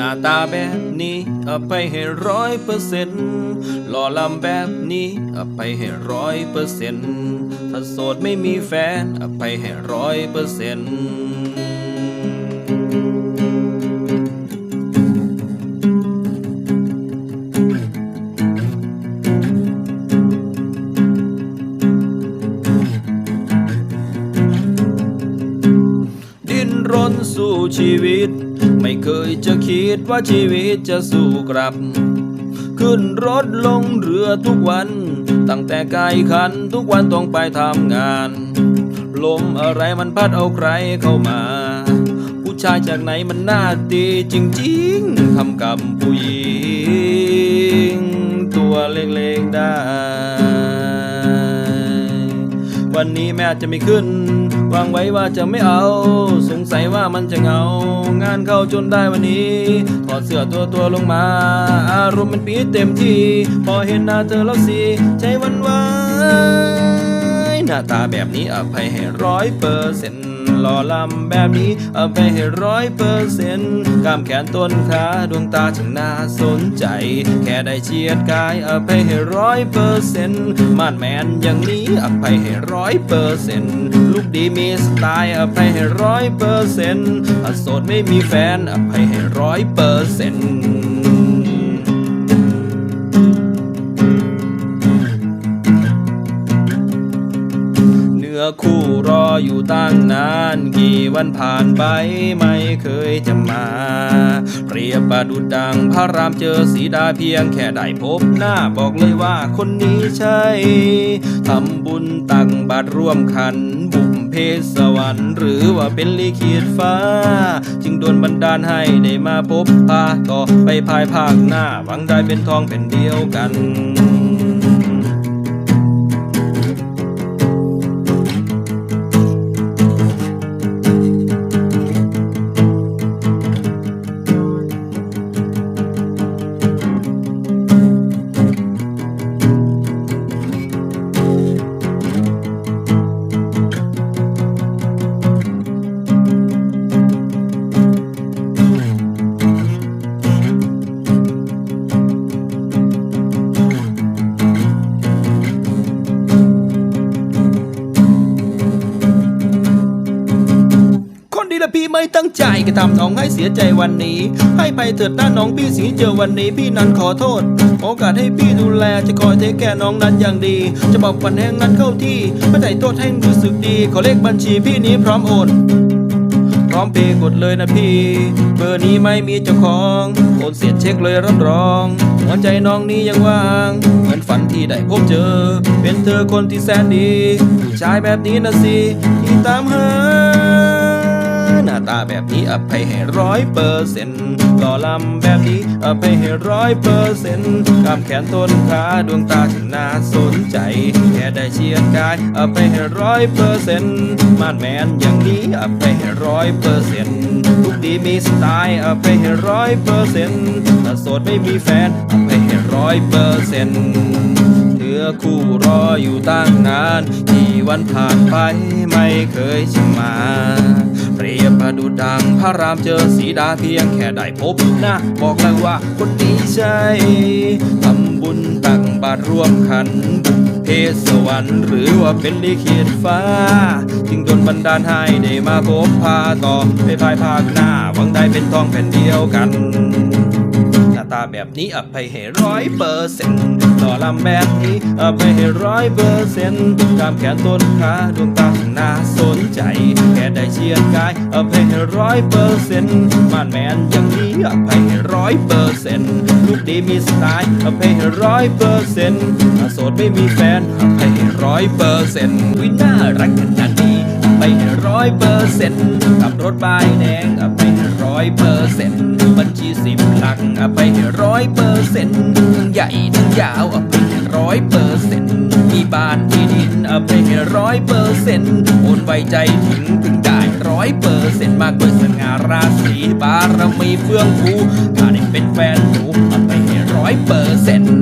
น้าตาแบบนี้เอาไปให้ร้อยเปอร์เซ็นต์หล่อลำแบบนี้เอาไปให้ร้อยเปอร์เซ็นต์ถ้าโสดไม่มีแฟนเอาไปให้ร้อยเปอร์เซ็นต์ รนสู้ชีวิต ไม่เคยจะคิดว่าชีวิตจะสู้กลับ ขึ้นรถลงเรือทุกวัน ตั้งแต่กายขันทุกวันต้องไปทำงาน ลมอะไรมันพัดเอาใครเข้ามา ผู้ชายจากไหนมันน่าตีจริงๆทำกับผู้หญิง ตัวเล็กๆได้ วันนี้แม่จะไม่ขึ้น วางไว้ว่าจะไม่เอา สงสัยว่ามันจะเหงา งานเข้าจนได้วันนี้ ถอดเสื้อตัวตัวลงมา อารมณ์มันปีเต็มที่ พอเห็นหน้าเธอแล้วสิใจวันวายหน้าตาแบบนี้อภัยให้ร้อยเปอร์เซ็นต์หล่อลำแบบนี้อภัยให้ร้อยเปอร์เซ็นต์ ล้ามแขนต้นขาดวงตาช่างน่าสนใจ แค่ได้เชียดกายอภัยให้ร้อยเปอร์เซ็นต์มาดแมนอย่างนี้อภัยให้ร้อยเปอร์เซ็นต์ลูกดีมีสไตล์อภัยให้ร้อยเปอร์เซ็นต์โสดไม่มีแฟนอภัยให้ร้อยเปอร์เซ็นต์ ออยู่ตั้งนานกี่วันผ่านไปไม่เคยจะมา เปรียบประดุดดังพระรามเจอสีดาเพียงแค่ได้พบหน้าบอกเลยว่าคนนี้ใช่ทำบุญตักบาตรร่วมขันบุพเพสวรรค์หรือว่าเป็นลิขิตฟ้า จึงโดนบันดาลให้ได้มาพบพาต่อไปภายภาคหน้าหวังได้เป็นทองเป็นเดียวกัน พี่ไม่ตั้งใจก็ทำน้องให้เสียใจวันนี้ ให้ไปเถิดหน้าน้องพี่สีเจอวันนี้พี่นั้นขอโทษ โอกาสให้พี่ดูแลจะคอยเทคแก่น้องนั้นอย่างดี จะบอกวันแห่งนั้นเข้าที่ไม่ได้โทษให้รู้สึกดี ขอเลขบัญชีพี่นี้พร้อมโอนพร้อมเพย์กดเลยนะพี่ เบอร์นี้ไม่มีเจ้าของโอนเสียเช็คเลยรับรอง หัวใจน้องนี้ยังว่าง เหมือนฝันที่ได้พบเจอ เป็นเธอคนที่แสนดีผู้ชายแบบนี้นะสิที่ตามหา หน้าตาแบบนี้อภัยให้ร้อยเปอร์เซ็นต์หล่อลำแบบนี้อภัยให้ร้อยเปอร์เซ็นต์กล้ามแขนต้นขาดวงตาช่างน่าสนใจแค่ได้เชียร์กายอภัยให้ร้อยเปอร์เซ็นต์มาดแมนอย่างนี้อภัยให้ร้อยเปอร์เซ็นต์ทุกดีมีสไตล์อภัยให้ร้อยเปอร์เซ็นต์ถ้าโสดไม่มีแฟนอภัยให้ร้อยเปอร์เซ็นต์เนื้อคู่รออยู่ตั้งนานกี่วันผ่านไปไม่เคยจะมา รียบประดุดังพระรามเจอสีดาเพียงแค่ได้พบหน้าบอกเลยว่าคนนี้ใช่ทำบุญตักบาตรร่วมขันบุพเพสวรรค์หรือว่าเป็นลิขิตฟ้า จึงโดนบันดาลให้ได้มาพบพาต่อไปภายภาคหน้าหวังได้เป็นทองแผ่นเดียวกัน ตาแบบนี้อภัยให้ร้อยเปอร์เซ็นต์หล่อลำแบบนี้อภัยให้ร้อยเปอร์เซ็นต์กล้ามแขนต้นขาดวงตาช่างน่าสนใจ แค่ได้เชียร์กายอภัยให้ร้อยเปอร์เซ็นต์มาดแมนอย่างนี้อภัยให้ร้อยเปอร์เซ็นต์ลูกดีมีสไตล์อภัยให้ร้อยเปอร์เซ็นต์ถ้าโสดไม่มีแฟนอภัยให้ร้อยเปอร์เซ็นต์วิน่ารักขนาดนี้อภัยให้ร้อยเปอร์เซ็นต์ขับรถป้ายแดงอภัย ร้อยเปอร์เซ็นต์บัญชีสิบหลักอภัยให้ร้อยเปอร์เซ็นต์ทั้งใหญ่ทั้งยาวเอภัยให้ร้อยเปอร์เซ็นต์มีบ้านที่ดินเอภัยให้ร้อยเปอร์เซ็นต์โอนไว้ใจถึงถึงได้ร้อยเปอร์เซ็นต์มากด้วยสง่าราศีบารมีเฟื่องฟูถ้าได้เป็นแฟนหนูเอภัยให้ร้อยเปอร์เซ็นต์